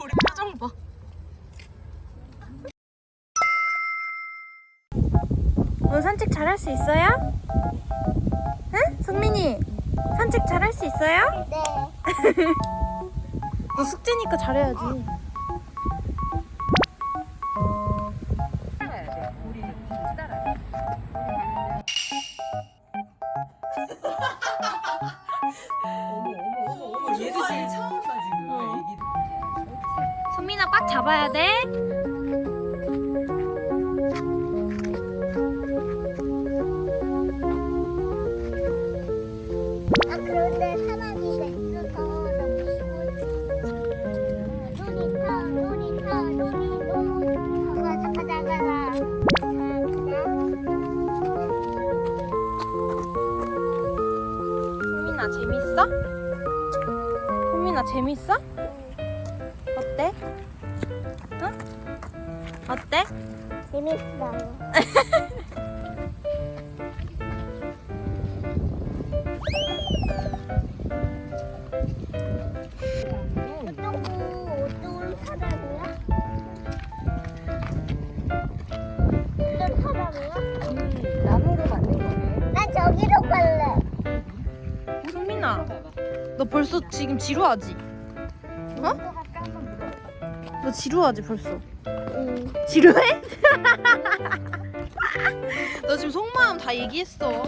우리 표정 봐. 오늘 산책 잘할 수 있어요? 응? 성민이 산책 잘할 수 있어요? 네. 너 숙제니까 잘해야지. 얘도 제일 처음 봐 지금 어. 애기도. 성민아 꽉 잡아야 돼. 아 그런데 사람이 됐어서 너무 쉬워. 놀이터 놀이터 놀이 가자 가자 가자. 성민아 재밌어? 성민아 재밌어? 어때? 응? 어때? 재밌어 너 벌써 지금 지루하지? 어? 너 지루하지 벌써? 응. 지루해? 너 지금 속마음 다 얘기했어.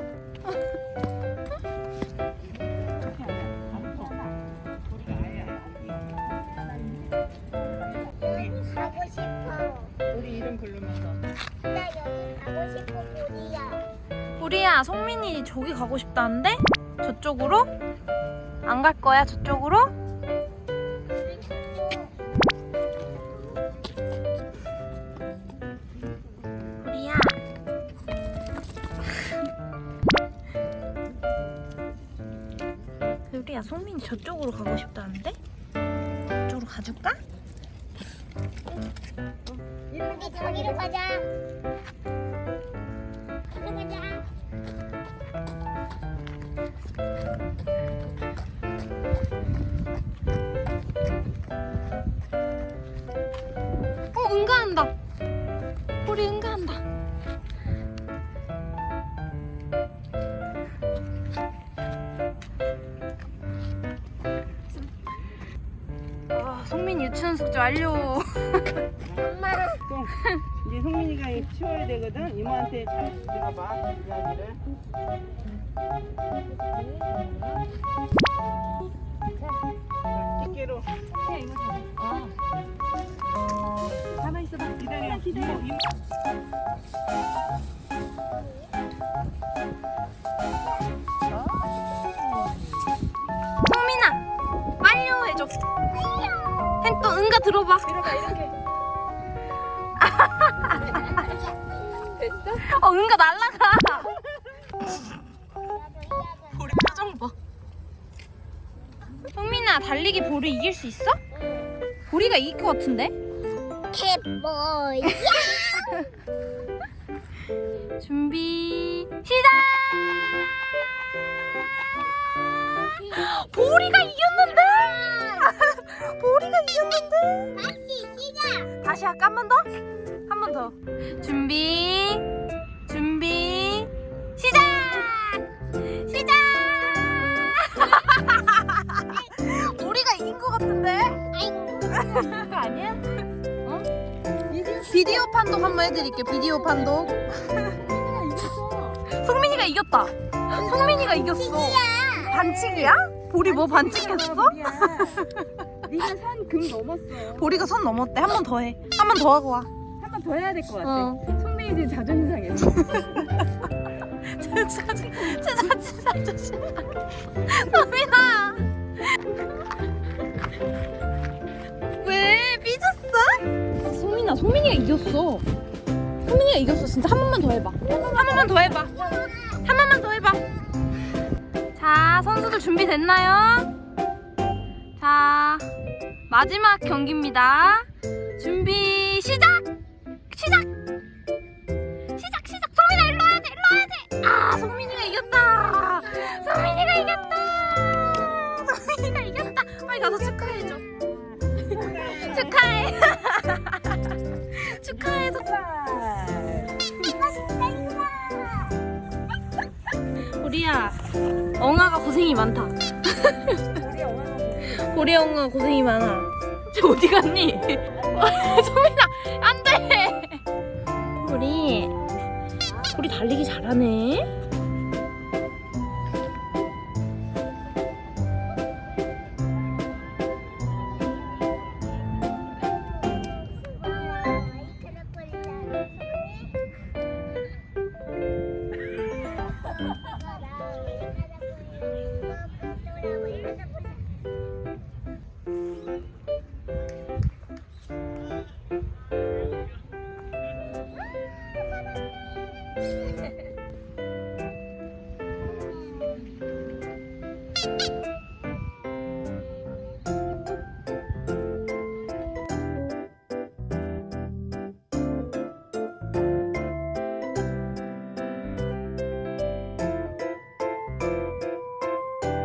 우리야. 성민이 저기 가고 싶다는데? 저쪽으로? 안 갈 거야 저쪽으로? 우리야 우리야 성민이 저쪽으로 가고 싶다는데? 저쪽으로 가줄까? 우리 저기로. 가자 성민 유치원 숙제 완료 또 이제 성민이가 치워야 되거든. 이모한테 잘 들어봐 이야기를. 자, 집게로. 가만 있어봐. 기다려. 기다려. 이모. 성민아 완료해줘 헨 또 응가 들어봐 들어가 이렇게. 어 응가 날라가 우리 표정 봐 성민아 달리기 보리 이길 수 있어? 보리가 이길 것 같은데? 캣보이. 준비 시작! 보리가 이겼 다시 시작. 다시 할까 한 번 더? 한 번 더. 준비 준비 시작! 시작! 보리가 이긴 것 같은데? 아니야? 어? 비디오 판독 한 번 해드릴게요. 비디오 판독. 성민이가 이겼다. 성민이가 이겼어. 반칙이야? 보리 뭐 반칙했어? 네가 선금 넘었어. 보리가 선 넘었대. 한 번 더 해. 한 번 더 하고 와. 한 번 더 해야 될 것 같아. 어. 성민이 지금 자존심 상했어. 저 자지, 저 자지, 자존심. 성민아. 왜 삐졌어? 성민아, 성민이가 이겼어. 성민이가 이겼어. 진짜 한 번만 더 해봐. 한 번만 더 해봐. 한 번만 더 해봐. 자, 선수들 준비됐나요? 자, 마지막 경기입니다. 준비 시작! 시작! 시작 시작! 성민아 일로 와야지 일로 와야지! 아 송민이가 이겼다. 송민이가 이겼다. 송민이가 이겼다. 빨리 가서 축하해줘. 축하해. 축하해. 우리야, 엉아가 고생이 많다. 우리 엉아 고생이 많아. 저 어디 갔니? 소민아, 안 돼. 우리, 우리 달리기 잘하네.